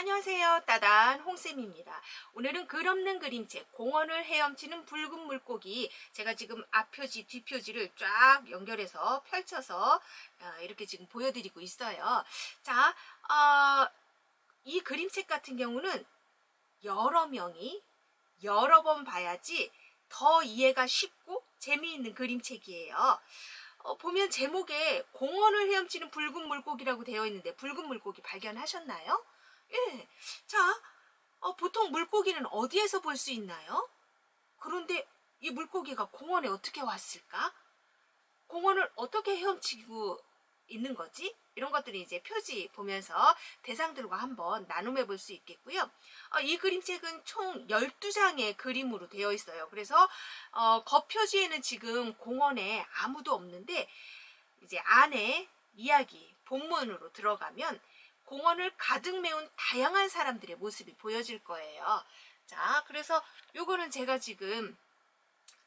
안녕하세요. 따단 홍쌤입니다. 오늘은 글 없는 그림책 공원을 헤엄치는 붉은 물고기 제가 지금 앞표지 뒷표지를 쫙 연결해서 펼쳐서 어, 이렇게 지금 보여드리고 있어요. 자, 어, 이 그림책 같은 경우는 여러 명이 여러 번 봐야지 더 이해가 쉽고 재미있는 그림책이에요. 어, 보면 제목에 공원을 헤엄치는 붉은 물고기라고 되어 있는데 붉은 물고기 발견하셨나요? 예. 자, 어, 보통 물고기는 어디에서 볼 수 있나요? 그런데 이 물고기가 공원에 어떻게 왔을까? 공원을 어떻게 헤엄치고 있는 거지? 이런 것들이 이제 표지 보면서 대상들과 한번 나눔해 볼 수 있겠고요. 어, 이 그림책은 총 12장의 그림으로 되어 있어요. 그래서 어, 겉표지에는 지금 공원에 아무도 없는데 이제 안에 이야기 본문으로 들어가면 공원을 가득 메운 다양한 사람들의 모습이 보여질 거예요. 자, 그래서 요거는 제가 지금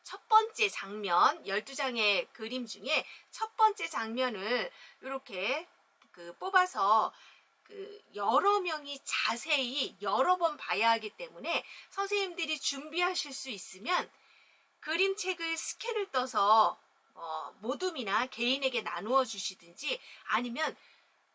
첫 번째 장면, 12장의 그림 중에 첫 번째 장면을 이렇게 그 뽑아서 그 여러 명이 자세히 여러 번 봐야 하기 때문에 선생님들이 준비하실 수 있으면 그림책을 스캔을 떠서 어, 모둠이나 개인에게 나누어 주시든지 아니면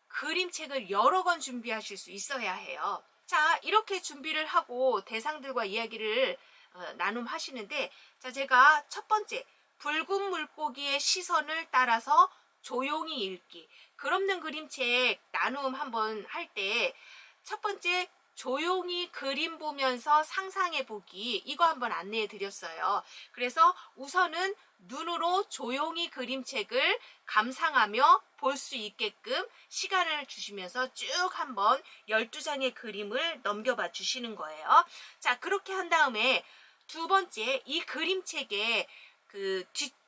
그림책을 여러 권 준비하실 수 있어야 해요. 자, 이렇게 준비를 하고 대상들과 이야기를 어, 나눔하시는데, 자, 제가 첫 번째, 붉은 물고기의 시선을 따라서 조용히 읽기. 글없는 그림책 나눔 한번 할 때, 첫 번째, 조용히 그림 보면서 상상해 보기. 이거 한번 안내해 드렸어요. 그래서 우선은 눈으로 조용히 그림책을 감상하며 볼 수 있게끔 시간을 주시면서 쭉 한번 12장의 그림을 넘겨봐 주시는 거예요. 자, 그렇게 한 다음에 두 번째, 이 그림책의 그 뒷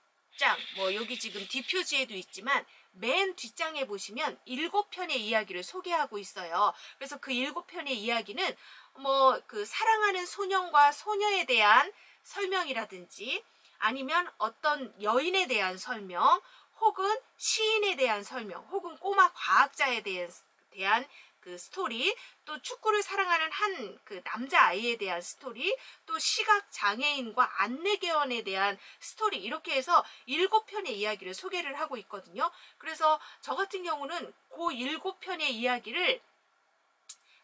장, 뭐 여기 지금 뒷표지에도 있지만 맨 뒷장에 보시면 일곱 편의 이야기를 소개하고 있어요. 그래서 그 일곱 편의 이야기는 뭐 그 사랑하는 소년과 소녀에 대한 설명이라든지 아니면 어떤 여인에 대한 설명 혹은 시인에 대한 설명 혹은 꼬마 과학자에 대한 대한 그 스토리 또 축구를 사랑하는 한 그 남자 아이에 대한 스토리 또 시각 장애인과 안내 개원에 대한 스토리 이렇게 해서 일곱 편의 이야기를 소개를 하고 있거든요. 그래서 저 같은 경우는 그 일곱 편의 이야기를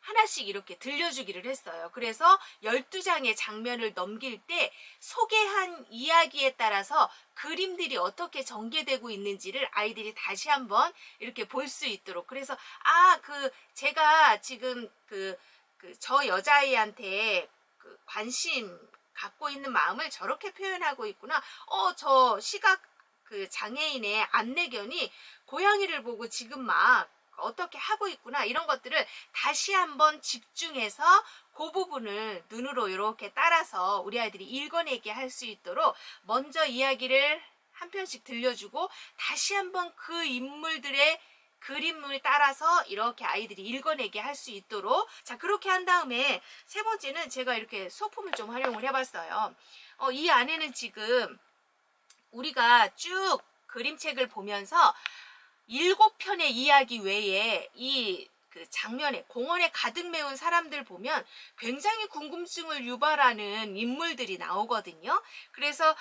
하나씩 이렇게 들려주기를 했어요. 그래서 12장의 장면을 넘길 때 소개한 이야기에 따라서 그림들이 어떻게 전개되고 있는지를 아이들이 다시 한번 이렇게 볼 수 있도록. 그래서, 아, 그, 제가 지금 그, 그, 저 여자아이한테 그 관심 갖고 있는 마음을 저렇게 표현하고 있구나. 어, 저 시각 그 장애인의 안내견이 고양이를 보고 지금 막 어떻게 하고 있구나 이런 것들을 다시 한번 집중해서 그 부분을 눈으로 이렇게 따라서 우리 아이들이 읽어내게 할 수 있도록 먼저 이야기를 한 편씩 들려주고 다시 한번 그 인물들의 그림을 따라서 이렇게 아이들이 읽어내게 할 수 있도록 자 그렇게 한 다음에 세 번째는 제가 이렇게 소품을 좀 활용을 해봤어요. 어, 이 안에는 지금 우리가 쭉 그림책을 보면서 일곱 편의 이야기 외에 이 그 장면에 공원에 가득 메운 사람들 보면 굉장히 궁금증을 유발하는 인물들이 나오거든요. 그래서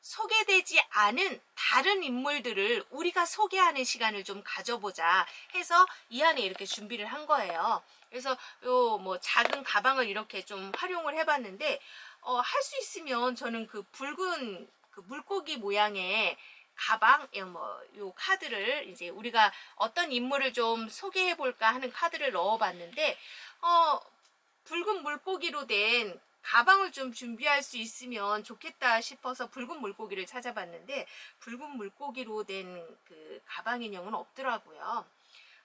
소개되지 않은 다른 인물들을 우리가 소개하는 시간을 좀 가져보자 해서 이 안에 이렇게 준비를 한 거예요. 그래서 요 뭐 작은 가방을 이렇게 좀 활용을 해봤는데 어, 할 수 있으면 저는 그 붉은 그 물고기 모양의 가방, 예, 뭐, 요 카드를 이제 우리가 어떤 인물을 좀 소개해 볼까 하는 카드를 넣어 봤는데, 어, 붉은 물고기로 된 가방을 좀 준비할 수 있으면 좋겠다 싶어서 붉은 물고기를 찾아봤는데, 붉은 물고기로 된 그 가방 인형은 없더라고요.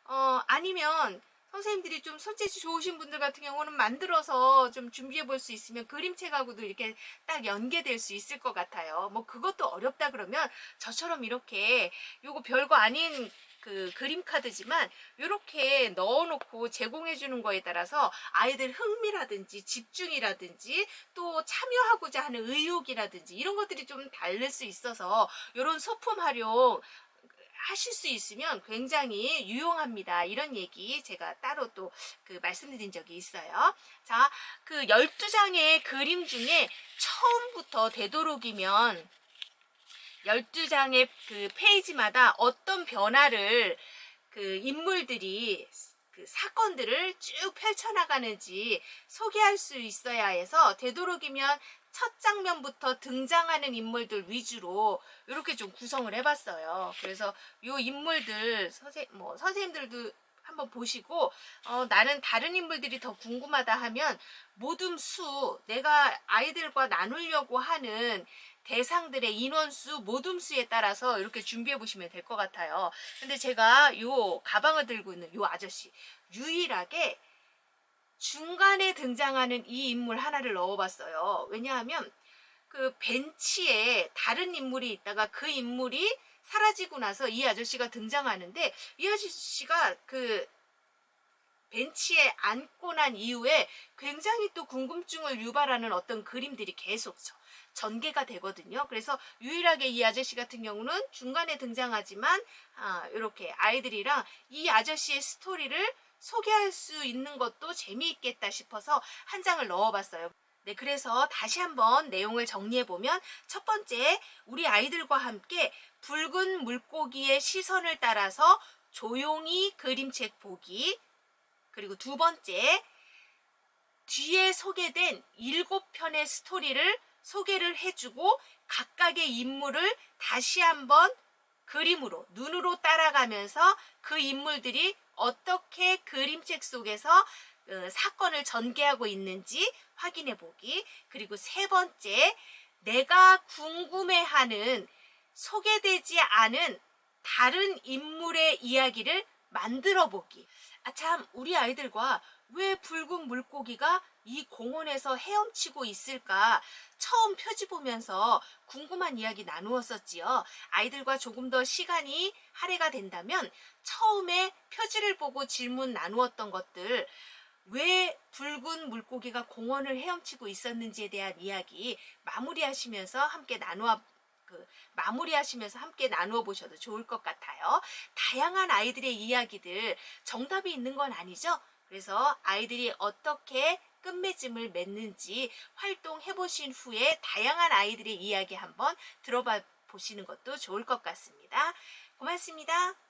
어, 아니면 선생님들이 좀 손재주 좋으신 분들 같은 경우는 만들어서 좀 준비해 볼 수 있으면 그림책하고도 이렇게 딱 연계될 수 있을 것 같아요. 뭐 그것도 어렵다 그러면 저처럼 이렇게 요거 별거 아닌 그 그림 카드지만 이렇게 넣어놓고 제공해 주는 거에 따라서 아이들 흥미라든지 집중이라든지 또 참여하고자 하는 의욕이라든지 이런 것들이 좀 다를 수 있어서 이런 소품 활용 하실 수 있으면 굉장히 유용합니다. 이런 얘기 제가 따로 또 그 말씀드린 적이 있어요. 자, 그 12장의 그림 중에 처음부터 되도록이면 12장의 그 페이지마다 어떤 변화를 그 인물들이 그 사건들을 쭉 펼쳐나가는지 소개할 수 있어야 해서 되도록이면 첫 장면부터 등장하는 인물들 위주로 이렇게 좀 구성을 해봤어요. 그래서 요 인물들 선생 뭐 선생님들도 한번 보시고 어, 나는 다른 인물들이 더 궁금하다 하면 모둠 수 내가 아이들과 나누려고 하는 대상들의 인원수, 모둠수에 따라서 이렇게 준비해 보시면 될 것 같아요. 근데 제가 요 가방을 들고 있는 요 아저씨 유일하게 중간에 등장하는 이 인물 하나를 넣어봤어요. 왜냐하면 그 벤치에 다른 인물이 있다가 그 인물이 사라지고 나서 이 아저씨가 등장하는데 이 아저씨가 그 벤치에 앉고 난 이후에 굉장히 또 궁금증을 유발하는 어떤 그림들이 계속 저- 전개가 되거든요. 그래서 유일하게 이 아저씨 같은 경우는 중간에 등장하지만 아, 이렇게 아이들이랑 이 아저씨의 스토리를 소개할 수 있는 것도 재미있겠다 싶어서 한 장을 넣어봤어요. 네, 그래서 다시 한번 내용을 정리해 보면 첫 번째 우리 아이들과 함께 붉은 물고기의 시선을 따라서 조용히 그림책 보기. 그리고 두 번째 뒤에 소개된 일곱 편의 스토리를 소개를 해주고 각각의 인물을 다시 한번 그림으로 눈으로 따라가면서 그 인물들이 어떻게 그림책 속에서 어, 사건을 전개하고 있는지 확인해 보기. 그리고 세 번째, 내가 궁금해하는 소개되지 않은 다른 인물의 이야기를 만들어 보기. 아, 참, 우리 아이들과 왜 붉은 물고기가 이 공원에서 헤엄치고 있을까? 처음 표지 보면서 궁금한 이야기 나누었었지요. 아이들과 조금 더 시간이 할애가 된다면 처음에 표지를 보고 질문 나누었던 것들, 왜 붉은 물고기가 공원을 헤엄치고 있었는지에 대한 이야기 마무리하시면서 함께 나누어 그 마무리하시면서 함께 나누어 보셔도 좋을 것 같아요. 다양한 아이들의 이야기들 정답이 있는 건 아니죠. 그래서 아이들이 어떻게 끝맺음을 맺는지 활동해 보신 후에 다양한 아이들의 이야기 한번 들어봐 보시는 것도 좋을 것 같습니다. 고맙습니다.